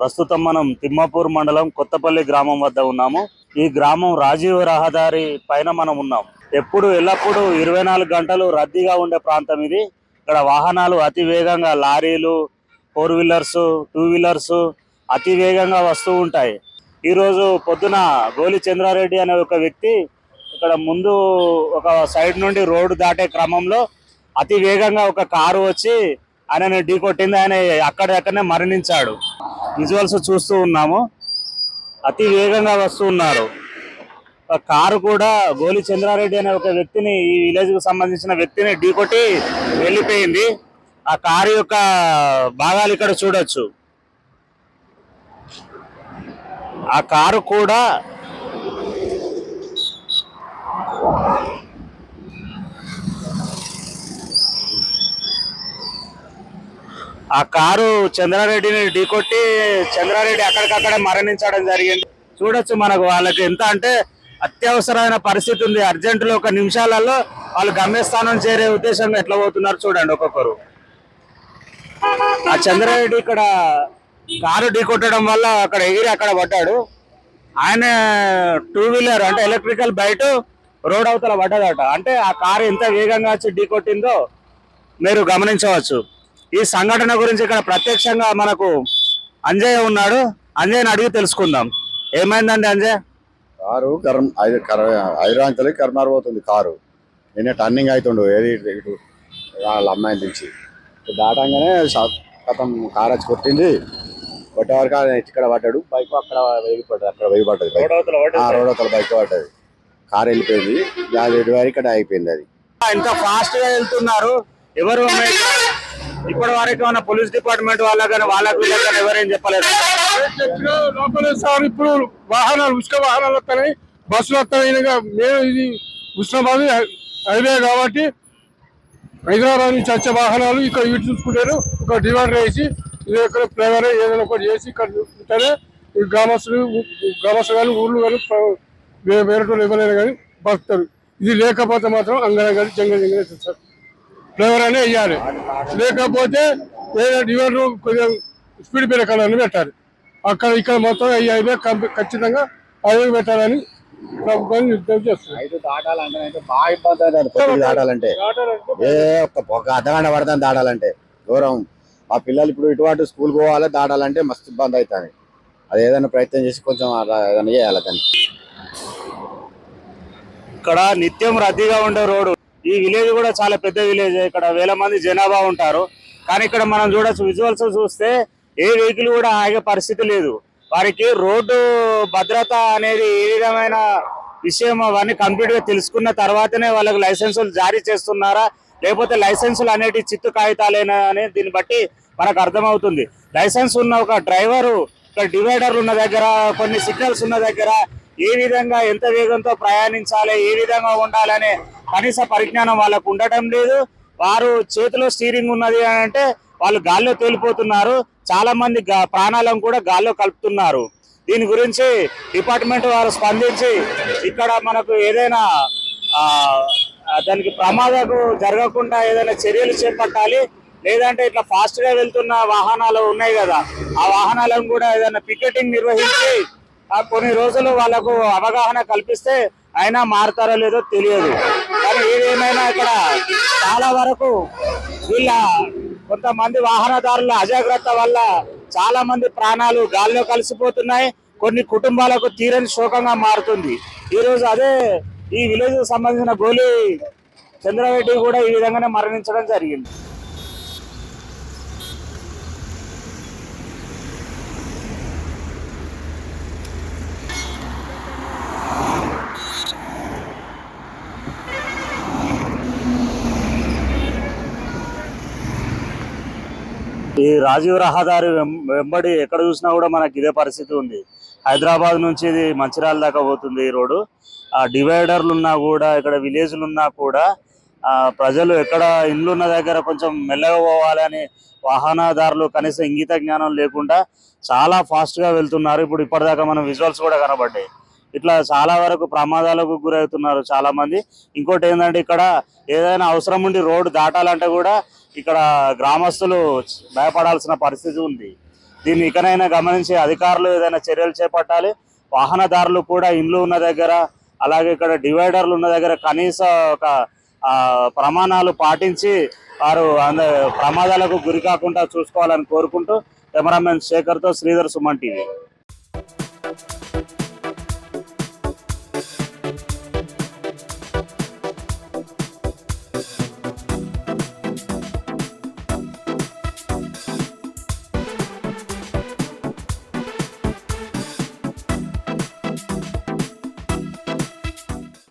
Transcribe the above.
ప్రస్తుతం మనం తిమ్మాపూర్ మండలం కొత్తపల్లి గ్రామం వద్ద ఉన్నాము. ఈ గ్రామం రాజీవ్ రహదారి పైన మనం ఉన్నాం. ఎప్పుడు ఎల్లప్పుడూ ఇరవై నాలుగు గంటలు రద్దీగా ఉండే ప్రాంతం ఇది. ఇక్కడ వాహనాలు అతి వేగంగా లారీలు ఫోర్ వీలర్స్ టూ వీలర్స్ అతి వేగంగా వస్తూ ఉంటాయి. ఈరోజు పొద్దున గోలి చంద్రారెడ్డి అనే ఒక వ్యక్తి ఇక్కడ ముందు ఒక సైడ్ నుండి రోడ్డు దాటే క్రమంలో అతి వేగంగా ఒక కారు వచ్చి ఆయనని ఢీకొట్టింది. ఆయన అక్కడక్కడనే మరణించాడు. విజువల్స్ చూస్తూ ఉన్నాము. అతి వేగంగా వస్తూ ఉన్నారు. ఆ కారు కూడా గోలి చంద్రారెడ్డి అనే ఒక వ్యక్తిని ఈ విలేజ్కు సంబంధించిన వ్యక్తిని ఢీకొట్టి వెళ్ళిపోయింది. ఆ కారు యొక్క భాగాలు ఇక్కడ చూడొచ్చు. ఆ కారు కూడా ఆ కారు చంద్రారెడ్డిని ఢీకొట్టి చంద్రారెడ్డి అక్కడికక్కడే మరణించడం జరిగింది. చూడొచ్చు మనకు వాళ్ళకి ఎంత అంటే అత్యవసరమైన పరిస్థితి ఉంది. అర్జెంటులో ఒక నిమిషాలలో వాళ్ళు గమ్యస్థానం చేరే ఉద్దేశంగా ఎట్లా పోతున్నారు చూడండి ఒక్కొక్కరు. ఆ చంద్రారెడ్డి ఇక్కడ కారు ఢీకొట్టడం వల్ల అక్కడ ఎగిరి అక్కడ పడ్డాడు. ఆయన టూ వీలర్ అంటే ఎలక్ట్రికల్ బయట రోడ్ అవతల పడ్డదట. అంటే ఆ కారు ఎంత వేగంగా వచ్చి ఢీకొట్టిందో మీరు గమనించవచ్చు. ఈ సంఘటన గురించి ఇక్కడ ప్రత్యక్షంగా మనకు అంజయ్య ఉన్నాడు. అంజయ్యని అడిగి తెలుసుకుందాం. ఏమైందండి అంజయ్ కారు కర్మ ఐరాంచలకి కర్మార్ పోతుంది కారు. నేనే టర్నింగ్ అవుతుండు ఏది ఇటు వాళ్ళ అమ్మాయిని దించి ఇటు దాటంగానే కథం కారు వచ్చి కొట్టింది. కొట్టే వరకు ఆయన ఇక్కడ పడ్డాడు. బైక్ అక్కడ వేగి పడ్డది అక్కడ వేగి పడ్డది బైక్. రోడ్ అవతల బైక్ పడ్డది. కారు వెళ్ళిపోయింది. అది ఇక్కడ అయిపోయింది అది. ఇంత ఫాస్ట్గా వెళ్తున్నారు. ఎవరు ఇప్పటి వరకు మన పోలీస్ డిపార్ట్మెంట్ వాళ్ళకి కానీ వాళ్ళకి వీళ్ళకి ఎవరేం చెప్పలేదు. లోపల సార్ ఇప్పుడు వాహనాలు ఉష్క వాహనాలు వస్తాయి బస్సులు వస్తున్నాయి. మేము ఇది ఉస్మాబాద్ హైవే కాబట్టి హైదరాబాద్ నుంచి వచ్చే వాహనాలు ఇక్కడ ఇటు చూసుకుంటారు. ఒక డివైడర్ వేసి ఇది ఇక్కడ ఫ్లేవర్ ఏదైనా ఒకటి చేసి ఇక్కడ ఉంటేనే ఈ గ్రామస్తులు గ్రామస్తులు కానీ ఊర్లు కానీ వే- వేరే వాళ్ళు ఇవ్వలేరు కానీ బతుకుతారు ఇది లేకపోతే మాత్రం అంగన కానీ జంగ జంగ సార్. ఫ్లేవర్ అనే వేయాలి. లేకపోతే డివైడర్ కొద్దిగా స్పీడ్ బ్రేకర్ అని పెట్టాలి. అక్కడ ఇక్కడ మొత్తం కంప- ఖచ్చితంగా హైవే పెట్టాలని ప్రభుత్వాన్ని నిర్దేశం చేస్తుంది. ఐదు దాటాలంటే అయితే బాగా ఇబ్బంది అవుతుంది కొద్దిగా దాటాలంటే. ఏ ఒక అర్ధగంట పడుతుంది దాటాలంటే. దూరం మా పిల్లలు ఇప్పుడు ఇటువంటి స్కూల్ పోవాలి దాటాలంటే మస్తు ఇబ్బంది అవుతుంది. అది ఏదైనా ప్రయత్నం చేసి కొంచెం అలా ఏదైనా చేయాలి ఇక్కడ నిత్యం రద్దీగా ఉండే రోడ్డు. ఈ విలేజ్ కూడా చాలా పెద్ద విలేజ్. ఇక్కడ వేల మంది జనాభా ఉంటారు. కానీ ఇక్కడ మనం చూడొచ్చు విజువల్స్ చూస్తే ఏ వెహికల్ కూడా ఆగే పరిస్థితి లేదు. వారికి రోడ్డు భద్రత అనేది ఏ విధమైన విషయం అవన్నీ కంప్లీట్గా తెలుసుకున్న తర్వాతనే వాళ్ళకి లైసెన్సులు జారీ చేస్తున్నారా? లేకపోతే లైసెన్సులు అనేటి చిత్తు కాగితాలేనా అనే దీన్ని బట్టి మనకు అర్థమవుతుంది. లైసెన్స్ ఉన్న ఒక డ్రైవరు ఇక్కడ డివైడర్లు ఉన్న దగ్గర కొన్ని సిగ్నల్స్ ఉన్న దగ్గర ఏ విధంగా ఎంత వేగంతో ప్రయాణించాలి ఏ విధంగా ఉండాలనే కనీస పరిజ్ఞానం వాళ్ళకు ఉండటం లేదు. వారు చేతిలో స్టీరింగ్ ఉన్నది అని అంటే వాళ్ళు గాల్లో తేలిపోతున్నారు. చాలా మంది ప్రాణాలను కూడా గాల్లో కలుపుతున్నారు. దీని గురించి డిపార్ట్మెంట్ వారు స్పందించి ఇక్కడ మనకు ఏదైనా దానికి ప్రమాదకు జరగకుండా ఏదైనా చర్యలు చేపట్టాలి. లేదంటే ఇట్లా ఫాస్ట్గా వెళ్తున్న వాహనాలు ఉన్నాయి కదా ఆ వాహనాలను కూడా ఏదైనా పికెటింగ్ నిర్వహించి కొన్ని రోజులు వాళ్ళకు అవగాహన కల్పిస్తే అయినా మారుతారో లేదో తెలియదు. కానీ ఏదేమైనా ఇక్కడ చాలా వరకు వీళ్ళ కొంతమంది వాహనదారుల అజాగ్రత్త వల్ల చాలా మంది ప్రాణాలు గాల్లో కలిసిపోతున్నాయి. కొన్ని కుటుంబాలకు తీరని శోకంగా మారుతుంది. ఈరోజు అదే ఈ విలేజ్ సంబంధించిన గోలి చంద్రరెడ్డి కూడా ఈ విధంగానే మరణించడం జరిగింది. ఈ రాజీవ్ రహదారి వెం- వెంబడి ఎక్కడ చూసినా కూడా మనకి ఇదే పరిస్థితి ఉంది. హైదరాబాద్ నుంచి ఇది మంచిర్యాల దాకా పోతుంది ఈ రోడ్డు. ఆ డివైడర్లు ఉన్నా కూడా ఇక్కడ విలేజ్లు ఉన్నా కూడా ప్రజలు ఎక్కడ ఇండ్లు ఉన్న దగ్గర కొంచెం మెల్లగా పోవాలని వాహనదారులు కనీసం ఇంగిత జ్ఞానం లేకుండా చాలా ఫాస్ట్గా వెళ్తున్నారు. ఇప్పుడు ఇప్పటిదాకా మనం విజువల్స్ కూడా కనబడ్డాయి. ఇట్లా చాలా వరకు ప్రమాదాలకు గురవుతున్నారు చాలా మంది ఇంకోటి ఏంటంటే ఇక్కడ ఏదైనా అవసరం ఉండి రోడ్డు దాటాలంటే కూడా ఇక్కడ గ్రామస్తులు భయపడాల్సిన పరిస్థితి ఉంది. దీన్ని ఇకనైనా గమనించి అధికారులు ఏదైనా చర్యలు చేపట్టాలి. వాహనదారులు కూడా ఇండ్లు ఉన్న దగ్గర అలాగే ఇక్కడ డివైడర్లు ఉన్న దగ్గర కనీస ఒక ఆ, ప్రమాణాలు పాటించి వారు అంద ప్రమాదాలకు గురి కాకుండా చూసుకోవాలని కోరుకుంటూ కెమెరామెన్ శేఖర్తో శ్రీధర్ సుమన్ టీవీ.